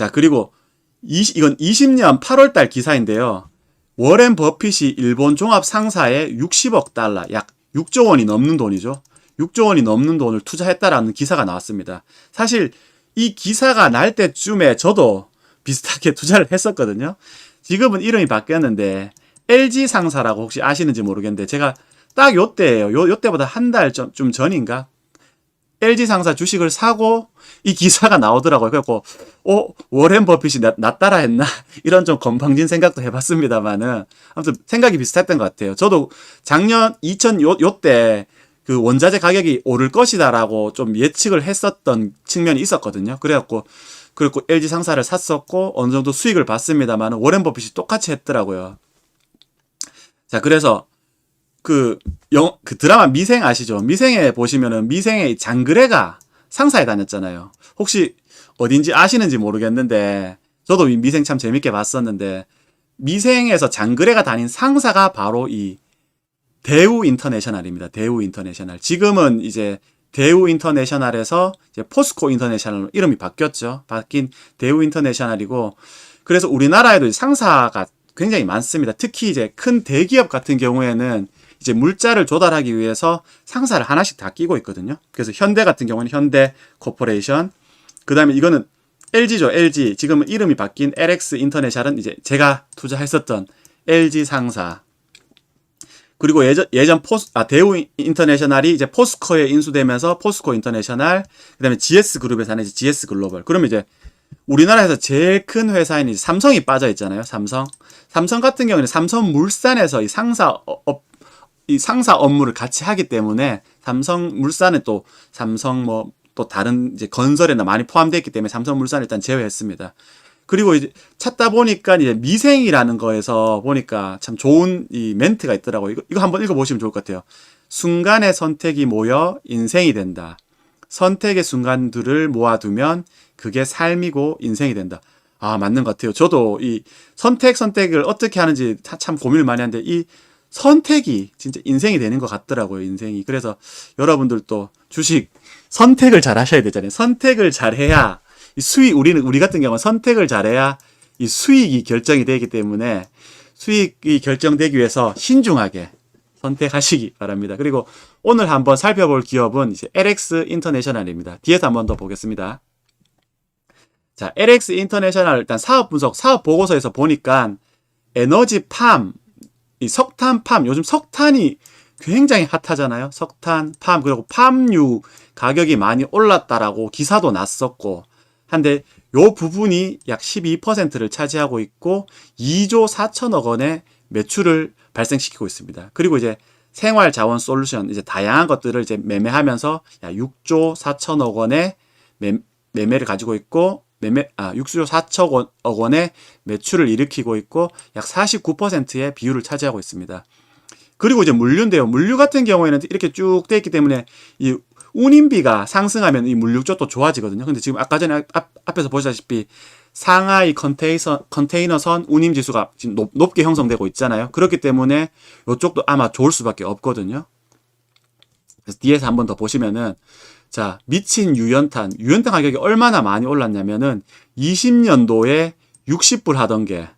자, 그리고 20, 이건 20년 8월 달 기사인데요. 워렌 버핏이 일본 종합 상사에 60억 달러, 약 6조 원이 넘는 돈이죠. 6조 원이 넘는 돈을 투자했다라는 기사가 나왔습니다. 사실 이 기사가 날 때쯤에 저도 비슷하게 투자를 했었거든요. 지금은 이름이 바뀌었는데 LG 상사라고 혹시 아시는지 모르겠는데 제가 딱 요때예요. 요 요때보다 한 달 좀 전인가 LG 상사 주식을 사고 이 기사가 나오더라고요. 그래갖고 어 워렌 버핏이 나, 나 따라 했나 이런 좀 건방진 생각도 해봤습니다만은 아무튼 생각이 비슷했던 것 같아요. 저도 작년 2000 요 요때 그 원자재 가격이 오를 것이다라고 좀 예측을 했었던 측면이 있었거든요. 그래갖고 그리고 LG 상사를 샀었고 어느 정도 수익을 봤습니다만 워렌 버핏이 똑같이 했더라고요. 자 그래서 그, 영, 그 드라마 미생 아시죠? 미생에 보시면은 미생의 장그래가 상사에 다녔잖아요. 혹시 어딘지 아시는지 모르겠는데, 저도 이 미생 참 재밌게 봤었는데, 미생에서 장그래가 다닌 상사가 바로 이 대우 인터내셔널입니다. 대우 인터내셔널. 지금은 이제 대우 인터내셔널에서 이제 포스코 인터내셔널 이름이 바뀌었죠. 바뀐 대우 인터내셔널이고, 그래서 우리나라에도 상사가 굉장히 많습니다. 특히 이제 큰 대기업 같은 경우에는 이제 물자를 조달하기 위해서 상사를 하나씩 다 끼고 있거든요. 그래서 현대 같은 경우는 현대 코퍼레이션, 그 다음에 이거는 LG죠, LG. 지금은 이름이 바뀐 LX 인터내셔널은 이제 제가 투자했었던 LG 상사. 그리고 예전, 예전 포스, 아, 대우 인터내셔널이 이제 포스코에 인수되면서 포스코 인터내셔널, 그 다음에 GS 그룹에서 이제 GS 글로벌. 그러면 이제 우리나라에서 제일 큰 회사인 삼성이 빠져 있잖아요. 삼성. 삼성 같은 경우는 삼성 물산에서 이 상사 업, 이 상사 업무를 같이 하기 때문에 삼성 물산은 또 삼성 뭐 또 다른 이제 건설에나 많이 포함되어 있기 때문에 삼성 물산 일단 제외했습니다. 그리고 이제 찾다 보니까 이제 미생이라는 거에서 보니까 참 좋은 이 멘트가 있더라고요. 이거, 이거 한번 읽어보시면 좋을 것 같아요. 순간의 선택이 모여 인생이 된다. 선택의 순간들을 모아두면 그게 삶이고 인생이 된다. 아, 맞는 것 같아요. 저도 이 선택, 선택을 어떻게 하는지 참 고민을 많이 하는데 이 선택이 진짜 인생이 되는 것 같더라고요, 인생이. 그래서 여러분들도 주식 선택을 잘 하셔야 되잖아요. 선택을 잘 해야 이 수익, 우리는, 우리 같은 경우는 선택을 잘 해야 이 수익이 결정이 되기 때문에 수익이 결정되기 위해서 신중하게 선택하시기 바랍니다. 그리고 오늘 한번 살펴볼 기업은 이제 LX 인터내셔널입니다. 뒤에서 한번 더 보겠습니다. 자, LX 인터내셔널 일단 사업 분석, 사업 보고서에서 보니까 에너지 팜, 이 석탄 팜, 요즘 석탄이 굉장히 핫하잖아요. 석탄, 팜, 그리고 팜유 가격이 많이 올랐다라고 기사도 났었고, 한데 요 부분이 약 12%를 차지하고 있고 2조 4천억 원의 매출을 발생시키고 있습니다. 그리고 이제 생활 자원 솔루션 이제 다양한 것들을 이제 매매하면서 약 6조 4천억 원의 매, 매매를 가지고 있고 매매 아 6조 4천억 원의 매출을 일으키고 있고 약 49%의 비율을 차지하고 있습니다. 그리고 이제 물류인데요. 물류 같은 경우에는 이렇게 쭉 돼 있기 때문에 이 운임비가 상승하면 이 물류 쪽도 좋아지거든요. 근데 지금 아까 전에 앞, 앞에서 보시다시피 상하이 컨테이서, 컨테이너선 운임 지수가 지금 높, 높게 형성되고 있잖아요. 그렇기 때문에 이쪽도 아마 좋을 수밖에 없거든요. 그래서 뒤에서 한 번 더 보시면은 자, 미친 유연탄. 유연탄 가격이 얼마나 많이 올랐냐면은 20년도에 60불 하던 게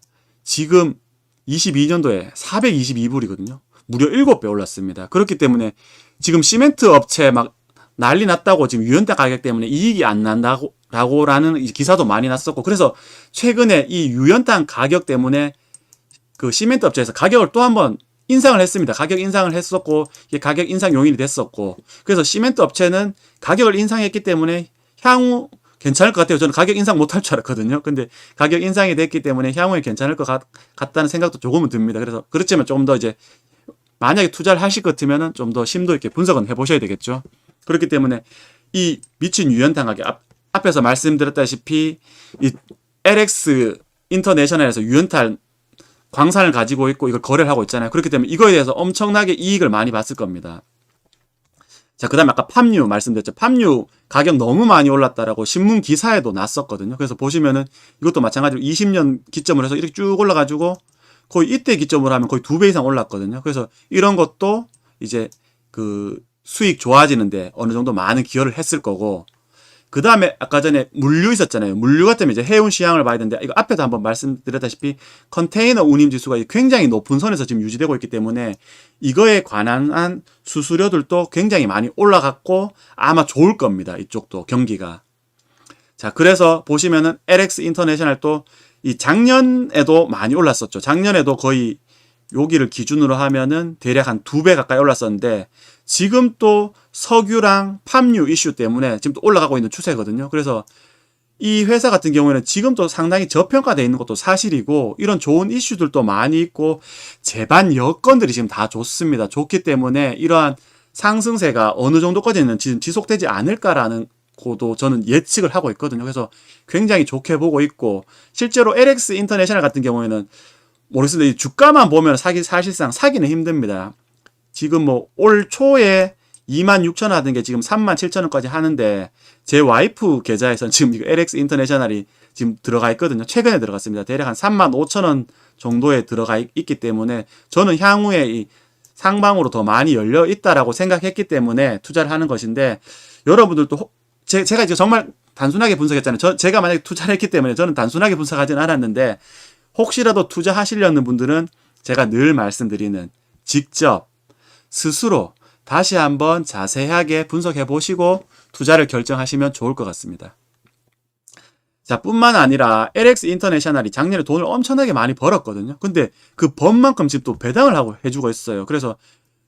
지금 22년도에 422불이거든요. 무려 7배 올랐습니다. 그렇기 때문에 지금 시멘트 업체 막 난리 났다고 지금 유연탄 가격 때문에 이익이 안 난다고 라고라는 기사도 많이 났었고 그래서 최근에 이 유연탄 가격 때문에 그 시멘트 업체에서 가격을 또 한번 인상을 했습니다. 가격 인상을 했었고 이게 가격 인상 용인이 됐었고 그래서 시멘트 업체는 가격을 인상했기 때문에 향후 괜찮을 것 같아요. 저는 가격 인상 못 할 줄 알았거든요. 근데 가격 인상이 됐기 때문에 향후에 괜찮을 것 같, 같다는 생각도 조금은 듭니다. 그래서 그렇지만 조금 더 이제 만약에 투자를 하실 것 같으면은 좀 더 심도 있게 분석은 해보셔야 되겠죠. 그렇기 때문에 이 미친 유연탄 가격 앞, 앞에서 말씀드렸다시피 이 LX 인터내셔널에서 유연탄 광산을 가지고 있고 이걸 거래를 하고 있잖아요. 그렇기 때문에 이거에 대해서 엄청나게 이익을 많이 봤을 겁니다. 자, 그 다음에 아까 팜유 말씀드렸죠. 팜유 가격 너무 많이 올랐다라고 신문 기사에도 났었거든요. 그래서 보시면은 이것도 마찬가지로 20년 기점으로 해서 이렇게 쭉 올라가지고 거의 이때 기점으로 하면 거의 두 배 이상 올랐거든요. 그래서 이런 것도 이제 그 수익 좋아지는데 어느 정도 많은 기여를 했을 거고 그 다음에 아까 전에 물류 있었잖아요. 물류 같으면 이제 해운 시황을 봐야 되는데 이거 앞에도 한번 말씀드렸다시피 컨테이너 운임 지수가 굉장히 높은 선에서 지금 유지되고 있기 때문에 이거에 관한 한 수수료들도 굉장히 많이 올라갔고 아마 좋을 겁니다. 이쪽도 경기가. 자, 그래서 보시면은 LX 인터내셔널도 이 작년에도 많이 올랐었죠. 작년에도 거의 여기를 기준으로 하면은 대략 한 두 배 가까이 올랐었는데 지금 또 석유랑 팜유 이슈 때문에 지금 또 올라가고 있는 추세거든요. 그래서 이 회사 같은 경우에는 지금 또 상당히 저평가되어 있는 것도 사실이고 이런 좋은 이슈들도 많이 있고 제반 여건들이 지금 다 좋습니다. 좋기 때문에 이러한 상승세가 어느 정도까지는 지금 지속되지 않을까라는 고도 저는 예측을 하고 있거든요. 그래서 굉장히 좋게 보고 있고 실제로 LX 인터내셔널 같은 경우에는 모르겠습니다. 이 주가만 보면 사기 사실상 사기는 힘듭니다. 지금 뭐 올 초에 2만 6천 원 하던 게 지금 3만 7천 원까지 하는데 제 와이프 계좌에서는 지금 이거 LX 인터내셔널이 지금 들어가 있거든요. 최근에 들어갔습니다. 대략 한 3만 5천 원 정도에 들어가 있, 기 때문에 저는 향후에 이 상방으로 더 많이 열려 있다라고 생각했기 때문에 투자를 하는 것인데 여러분들도 혹- 제, 제가 이제 정말 단순하게 분석했잖아요. 저, 제가 만약에 투자를 했기 때문에 저는 단순하게 분석하지는 않았는데 혹시라도 투자하시려는 분들은 제가 늘 말씀드리는 직접 스스로 다시 한번 자세하게 분석해 보시고 투자를 결정하시면 좋을 것 같습니다. 자, 뿐만 아니라 LX 인터내셔널이 작년에 돈을 엄청나게 많이 벌었거든요. 근데 그 번만큼 지금 또 배당을 하고 해주고 있어요. 그래서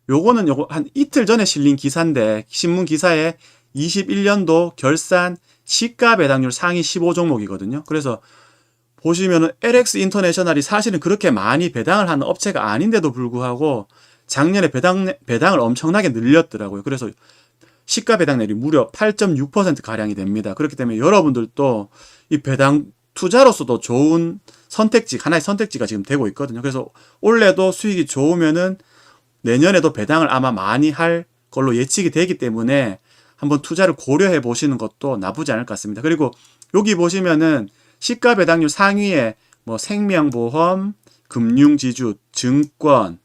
요거는 요거 한 이틀 전에 실린 기사인데 신문 기사에 21년도 결산 시가 배당률 상위 15 종목이거든요. 그래서 보시면은 LX 인터내셔널이 사실은 그렇게 많이 배당을 하는 업체가 아닌데도 불구하고 작년에 배당 배당을 엄청나게 늘렸더라고요. 그래서 시가 배당률이 무려 8.6% 가량이 됩니다. 그렇기 때문에 여러분들도 이 배당 투자로서도 좋은 선택지 하나의 선택지가 지금 되고 있거든요. 그래서 올해도 수익이 좋으면은 내년에도 배당을 아마 많이 할 걸로 예측이 되기 때문에 한번 투자를 고려해 보시는 것도 나쁘지 않을 것 같습니다. 그리고 여기 보시면은 시가 배당률 상위에 뭐 생명보험, 금융지주, 증권,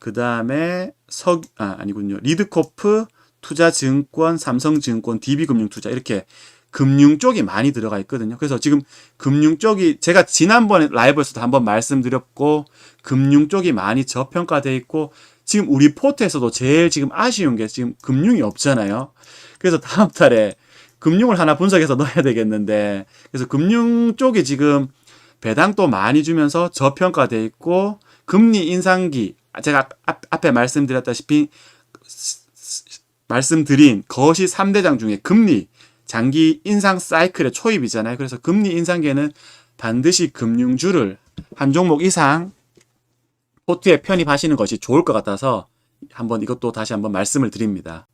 그 다음에 석, 아, 아니군요. 리드코프, 투자증권, 삼성증권, DB금융투자 이렇게 금융 쪽이 많이 들어가 있거든요. 그래서 지금 금융 쪽이 제가 지난번에 라이브에서도 한번 말씀드렸고 금융 쪽이 많이 저평가돼 있고 지금 우리 포트에서도 제일 지금 아쉬운 게 지금 금융이 없잖아요. 그래서 다음 달에 금융을 하나 분석해서 넣어야 되겠는데 그래서 금융 쪽이 지금 배당도 많이 주면서 저평가돼 있고 금리 인상기 제가 앞, 앞에 말씀드렸다시피 말씀드린 거시 3대장 중에 금리 장기 인상 사이클의 초입이잖아요. 그래서 금리 인상기에는 반드시 금융주를 한 종목 이상 포트에 편입하시는 것이 좋을 것 같아서 한번 이것도 다시 한번 말씀을 드립니다.